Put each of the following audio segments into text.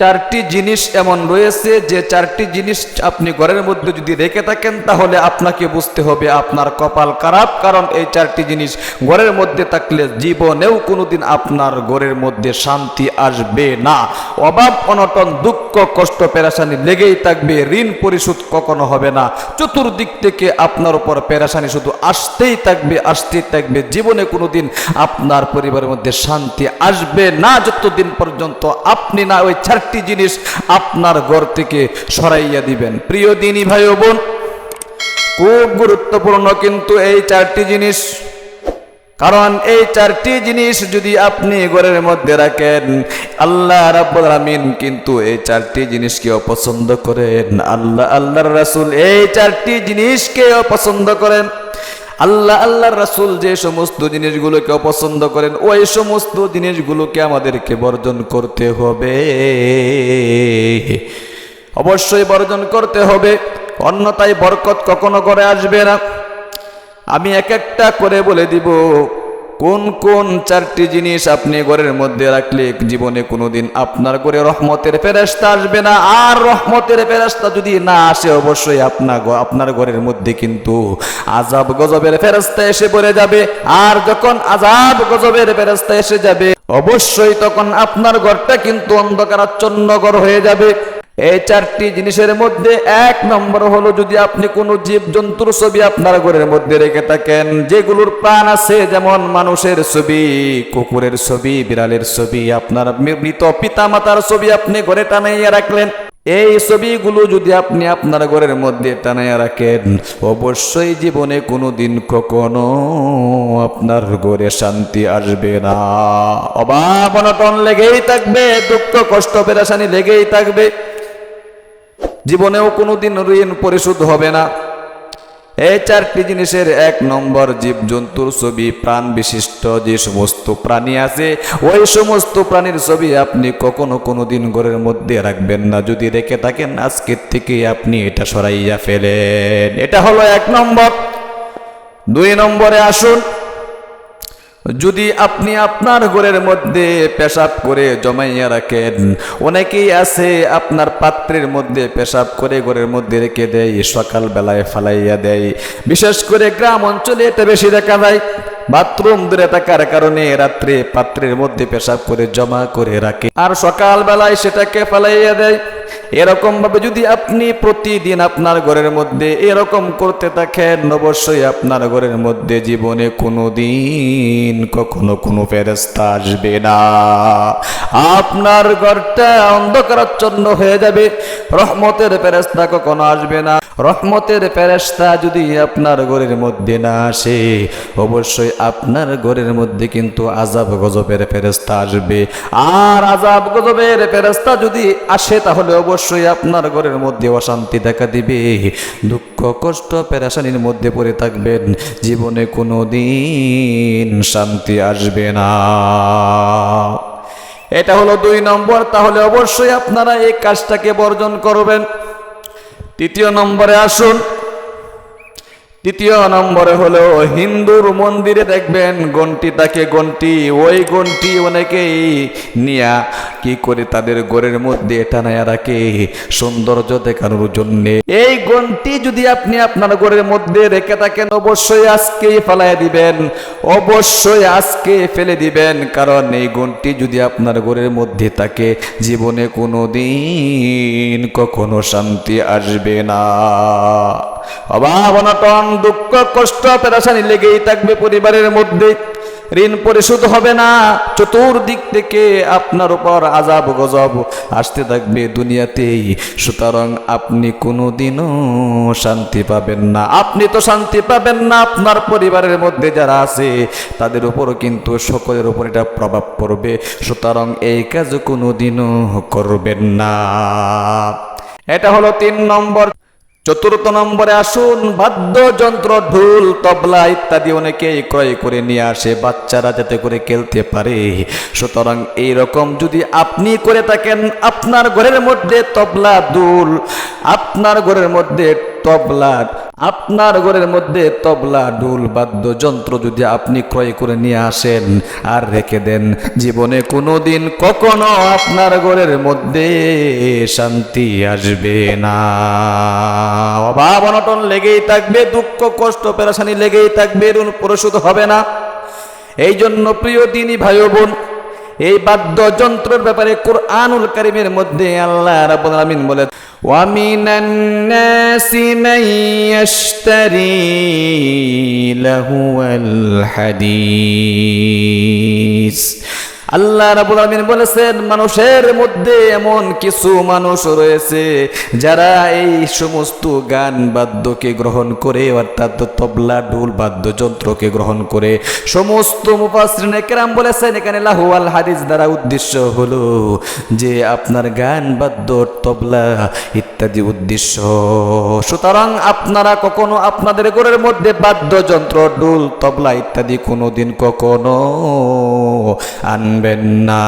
চারটি জিনিস এমন রয়েছে যে চারটি জিনিস আপনি ঘরের মধ্যে যদি রেখে থাকেন, তাহলে আপনাকে বুঝতে হবে আপনার কপাল খারাপ। কারণ এই চারটি জিনিস ঘরের মধ্যে থাকলে জীবনেও কোনোদিন আপনার ঘরের মধ্যে শান্তি আসবে না। অভাব, অনটন, দুঃখ, কষ্ট, পেরাশানি লেগেই থাকবে, ঋণ পরিশোধ কখনো হবে না। চতুর্দিক থেকে আপনার উপর পেরাশানি শুধু আসতেই থাকবে আসতেই থাকবে। জীবনে কোনোদিন আপনার পরিবারের মধ্যে শান্তি আসবে না। যতদিন পর্যন্ত আপনি না ওই চারটি জিনিস আপনার ঘর থেকে সরাইয়া দিবেন। প্রিয় দিনী ভাই ও বোন, খুব গুরুত্বপূর্ণ কিন্তু এই চারটি জিনিস। কারণ এই চারটি জিনিস যদি আপনি ঘরের মধ্যে রাখেন, আল্লাহ রাব্বুল আলামিন কিন্তু এই চারটি জিনিসকে অপছন্দ করেন। আল্লাহ, আল্লাহর রাসূল এই চারটি জিনিসকে অপছন্দ করেন। আল্লাহ আল্লাহ রাসুল যে সমস্ত জিনিসগুলোকে অপছন্দ করেন, ওই সমস্ত জিনিসগুলোকে আমাদেরকে বর্জন করতে হবে। অবশ্যই বর্জন করতে হবে। অন্যতায় বরকত কখনো করে আসবে না। আমি এক একটা করে বলে দিব। কোন কোন চারটি জিনিস আপনি ঘরের মধ্যে রাখলে জীবনে কোনোদিন আপনার ঘরে রহমতের ফেরেস্তা আসবে না? আর রহমতের ফেরেস্তা যদি না আসে, অবশ্যই আপনার আপনার ঘরের মধ্যে কিন্তু আজাব গজবের ফেরেস্তা এসে পড়ে যাবে। আর যখন আজাব গজবের ফেরেস্তা এসে যাবে, অবশ্যই তখন আপনার ঘরটা কিন্তু অন্ধকারাচ্ছন্ন ঘর হয়ে যাবে। এই চারটি জিনিসের মধ্যে এক নম্বর হলো যদি আপনি কোনো জীব জন্তুর ছবি আপনার ঘরের মধ্যে রেখে থাকেন, যেগুলোর প্রাণ আছে, যেমন মানুষের ছবি, কুকুরের ছবি, বিড়ালের ছবি, আপনার মৃত পিতা মাতার ছবি আপনি ঘরে টানাইয়া রাখলেন, এই ছবিগুলো যদি আপনি আপনার ঘরের মধ্যে টানাইয়া রাখেন, অবশ্যই জীবনে কোনো দিন কখনো আপনার ঘরে শান্তি আসবে না। অভাব অনটন লেগেই থাকবে, দুঃখ, কষ্ট, পেরেশানি লেগেই থাকবে। জীবনেও কোনোদিন ঋণ পরিশোধ হবে না। এই চারটি জিনিসের এক নম্বর জীবজন্তুর ছবি, প্রাণ বিশিষ্ট যে সমস্ত প্রাণী আছে, ওই সমস্ত প্রাণীর ছবি আপনি কখনো কোনো দিন ঘরের মধ্যে রাখবেন না। যদি রেখে থাকেন, আজকের থেকে আপনি এটা সরাইয়া ফেলেন। এটা হলো এক নম্বর। দুই নম্বরে আসুন। যদি আপনি আপনার ঘরের মধ্যে পেশাব করে জমাইয়া রাখেন, অনেকেই আছে আপনার পাত্রের মধ্যে পেশাব করে ঘরের মধ্যে রেখে দেয় সকাল বেলায় ফালাইয়া দেয়। বিশেষ করে গ্রাম অঞ্চলে এটা বেশি দেখা যায়। বাথরুম দূরে থাকার কারণে রাত্রে পাত্রের মধ্যে পেশাব করে জমা করে রাখে। আর সকাল বেলায় সেটাকে ফালাইয়া দেয়। এরকম ভাবে যদি আপনি প্রতিদিন আপনার ঘরের মধ্যে এরকম করতে থাকেন, অবশ্যই আপনার ঘরের মধ্যে জীবনে কোনো দিন কখনো কোনো ফেরস্তা আসবে না। আপনার ঘরটা অন্ধকারাচ্ছন্ন হয়ে যাবে, রহমতের ফেরেস্তা কখনো আসবে না। রহমতের ফেরেস্তা যদি আপনার ঘরের মধ্যে না আসে, অবশ্যই আপনার ঘরের মধ্যে কিন্তু আজাব গজবের ফেরেস্তা আসবে। আর আজাব গজবের ফেরেস্তা যদি আসে, তাহলে অবশ্যই আপনার ঘরের মধ্যে অশান্তি দেখা দিবে। দুঃখ, কষ্ট, পেরাশানির মধ্যে পড়ে থাকবেন। জীবনে কোনো দিন শান্তি আসবে না। এটা হলো দুই নম্বর। তাহলে অবশ্যই আপনারা এই কাজটাকে বর্জন করবেন। তৃতীয় নম্বরে আসুন। তৃতীয় নম্বরে হলো, হিন্দুর মন্দিরে দেখবেন গন্টি তাকে গন্টি, ওই গন্টি অনেকেই নিয়া কি করে তাদের ঘরের মধ্যে টানায়া রাখে সৌন্দর্য দেখানোর জন্য। এই গন্টি যদি আপনি আপনার ঘরের মধ্যে রেখে থাকেন, অবশ্যই আজকেই ফেলাই দিবেন, অবশ্যই আজকে ফেলে দিবেন। কারণ এই গন্টি যদি আপনার ঘরের মধ্যে থাকে, জীবনে কোনো দিন কখনো শান্তি আসবে না। অভাব অনটন দুঃখ, কষ্ট, পেরাশানি লেগেই থাকবে পরিবারের মধ্যে। ঋণ পরিশোধ হবে না। চতুর্দিক থেকে আপনার উপর আজাব গজব আসতে থাকবে দুনিয়াতেই। সুতরাং আপনি কোনোদিনও শান্তি পাবেন না। আপনি তো শান্তি পাবেন না। আপনার পরিবারের মধ্যে যারা আছে, তাদের উপরও কিন্তু সকলের উপর এটা প্রভাব পড়বে। সুতরাং এই কাজ কোনোদিনও করবেন না। এটা হলো তিন নম্বর চতুর্থ নম্বরে আসুন, বাদ্যযন্ত্র, ঢোল, তবলা ইত্যাদি অনেকেই ক্রয় করে নিয়ে আসে, বাচ্চারা যাতে করে খেলতে পারে। সুতরাং এই রকম যদি আপনি করে থাকেন, আপনার ঘরের মধ্যে তবলা, দুল, আপনার ঘরের মধ্যে তবলা, আপনার ঘরের মধ্যে তবলা ডুল বাদ্যযন্ত্র যদি আপনি ক্রয় করে নিয়ে আসেন আর রেখে দেন, জীবনে কোনো দিন কখনো আপনার ঘরের মধ্যে শান্তি আসবে না। অভাব অনটন লেগেই থাকবে, দুঃখ, কষ্ট, পেরাশানি লেগেই থাকবে, ঋণ পরিশোধ হবে না। এই জন্য প্রিয় দিনী ভাই বোন এই বাদ্যযন্ত্রের ব্যাপারে কোরআনুল কারিমের মধ্যে আল্লাহ রাব্বুল আলামিন বলে ومن الناس من يشتري لهو الحديث. আল্লাহ রাবুল আলমিন বলেছেন, মানুষের মধ্যে এমন কিছু মানুষ রয়েছে যারা এই সমস্ত গান বাদ্যকে গ্রহণ করে, অর্থাৎ তবলা, ঢুল, বাদ্যযন্ত্রকে গ্রহণ করে। সমস্ত মুফাসরিনে কেরাম বলেছেন, এখানে লাহুয়াল হাদিস দ্বারা উদ্দেশ্য হলো যে আপনার গান, বাদ্য, তবলা ইত্যাদি উদ্দেশ্য। সুতরাং আপনারা কখনো আপনাদের ঘরের মধ্যে বাদ্যযন্ত্র ডুল তবলা ইত্যাদি কোনোদিন কখনো আনবেন না।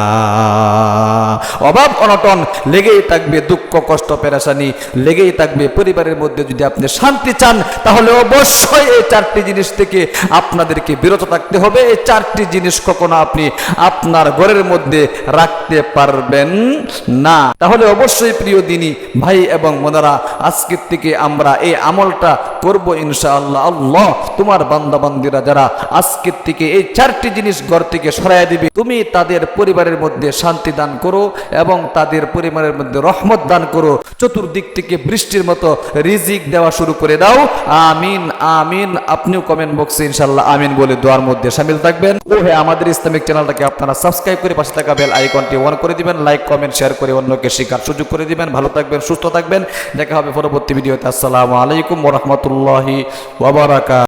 অভাব অনটন, লেগেই থাকবে দুঃখ, কষ্ট, পেরাশানি, লেগেই থাকবে পরিবারের মধ্যে যদি আপনি শান্তি চান, তাহলে অবশ্যই এই চারটি জিনিস থেকে আপনাদেরকে বিরত থাকতে হবে। এই চারটি জিনিস কখনো আপনি আপনার ঘরের মধ্যে রাখতে পারবেন না। তাহলে অবশ্যই প্রিয় দিনই ভাই এবং মোনারা আজকের থেকে আমরা এই আমলটা করব ইনশাআল্লাহ। আল্লাহ তোমার বান্দাবান্দিরা যারা আজকের থেকে এই চারটি জিনিস ঘর থেকে সরাই দিবে, তুমি তাদের পরিবারের মধ্যে শান্তি দান করো এবং তাদের পরিবারের মধ্যে রহমত দান করো। চতুর্দিক থেকে বৃষ্টির মতো রিজিক দেওয়া শুরু করে দাও। আমিন আমিন। আপনিও কমেন্ট বক্সে ইনশাল্লাহ আমিন বলে দোয়ার মধ্যে সামিল থাকবেন। ও হ্যাঁ আমাদের ইসলামিক চ্যানেলটাকে আপনারা সাবস্ক্রাইব করে পাশে থাকা বেল আইকনটি অন করে দিবেন লাইক কমেন্ট শেয়ার করে অন্যকে শেখার সুযোগ করে দিবেন। ভালো থাকবেন, সুস্থ থাকবেন। দেখা হবে পরবর্তী ভিডিওতে। আসসালামু আলাইকুম ওরহমতুল্লাহি ওবরাকা